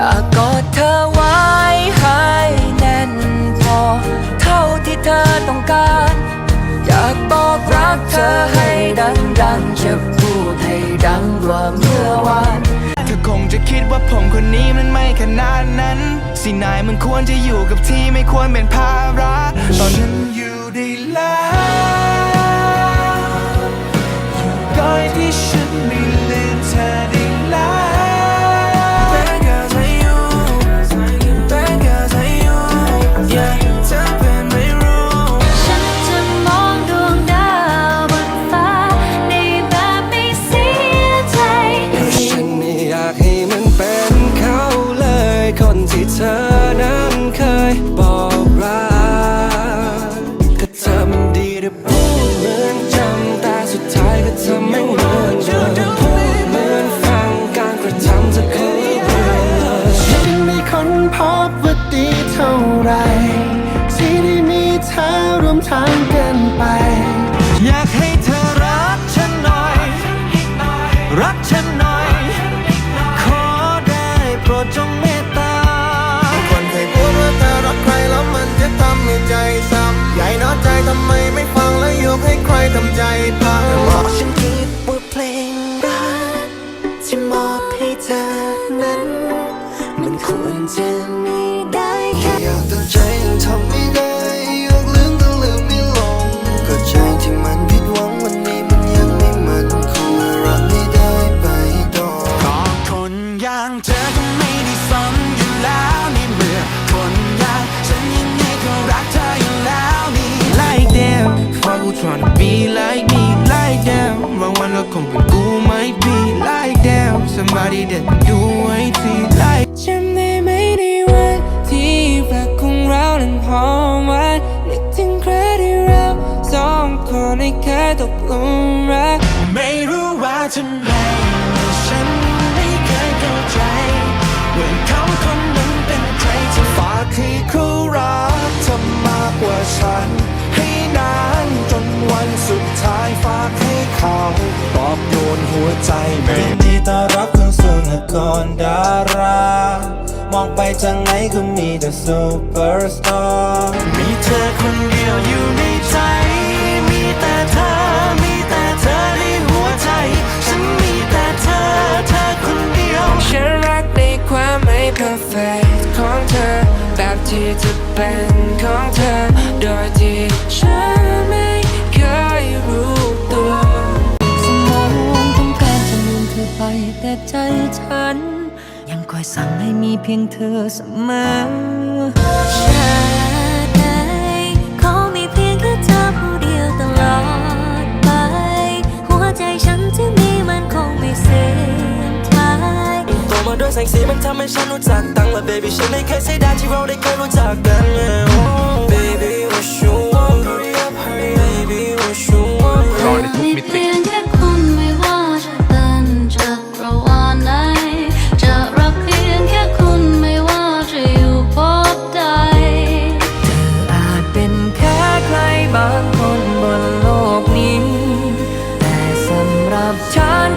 อยากกอดเธอไว้ให้แน่นพอ เท่าที่เธอต้องการ อยากบอกรักเธอให้ดังๆจะพูดให้ดังกว่าเมื่อวานเธอคงจะคิดว่าผมคนนี้มันไม่ขนาดนั้น สินายมันควรจะอยู่กับที่ไม่ควรเป็นภาระ ตอนฉันอยู่ได้แล้ว ที่เธอนั้นเคยบอกรักก็เธอมันดีแต่พูดเหมือนจำแต่สุดท้ายก็ทำไม่เหมือนเดิมพูดเหมือนฟังการกระทำเธอคนละเรื่อฉันไม่ค้นพบว่าดีเท่าไรที่ได้มีเธอร่วมทางกันไป อยากให้เธอรักฉันหน่อย รักฉันหน่อย ขอได้โปรดจง มันควรจะมีได้แค่อยากตั้งใจยังทำไม่ได้ยกลืมก็ลืมไม่ลงก็ใจที่มันผิดหวังวันนี้มันยังไม่มันคงรักไม่ได้ไปต่อก็คนอย่างเธอก็ไม่ได้สนอยู่แล้วในเมื่อคนอย่างฉันยังไงก็รักเธออยู่แล้วนี่ Like them fuck who tryna be like me like them บางวันก็คงเป็นกูไม่ be like them somebody that do องคนได้แค่ตกหลุมรัก ไม่รู้ว่าทำไมฉันไม่เคยเข้าใจว่าเขาคนนั้นเป็นใครที่ฝากให้เขารักเธอมากกว่าฉัน ให้นานจนวันสุดท้ายฝากให้เขาปอบโยนหัวใจไม่ยินดีต้อนรับเข้าสู่นครดารามองไปทางไหนก็มีแต่ซูเปอร์สตาร์มีเธอคนเดียวอยู่ในใจ เป็นของเธอ โดยที่ฉันไม่เคยรู้ตัว สมองต้องการจะลืมเธอไป แต่ใจฉัน ยังคอยสั่งให้มีเพียงเธอเสมอชาติไหนขอมีเพียงแค่เธอผู้เดียวตลอดไปหัวใจฉันที่มีมันคงไม่เสื่อมคลายโตมาด้วยแสงสีมันทำให้ฉันรู้จักตั้งและ baby ฉันไม่เคยเสียดายที่เราได้เคยรู้จักกัน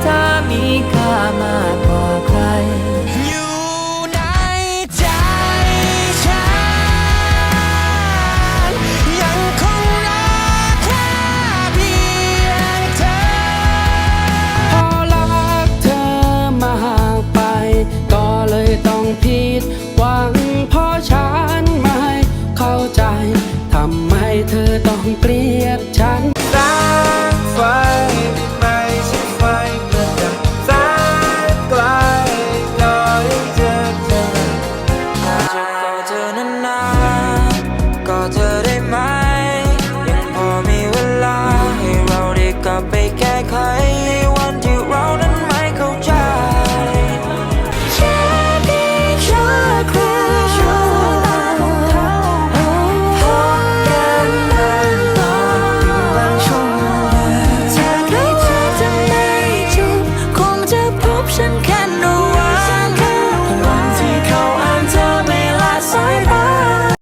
รั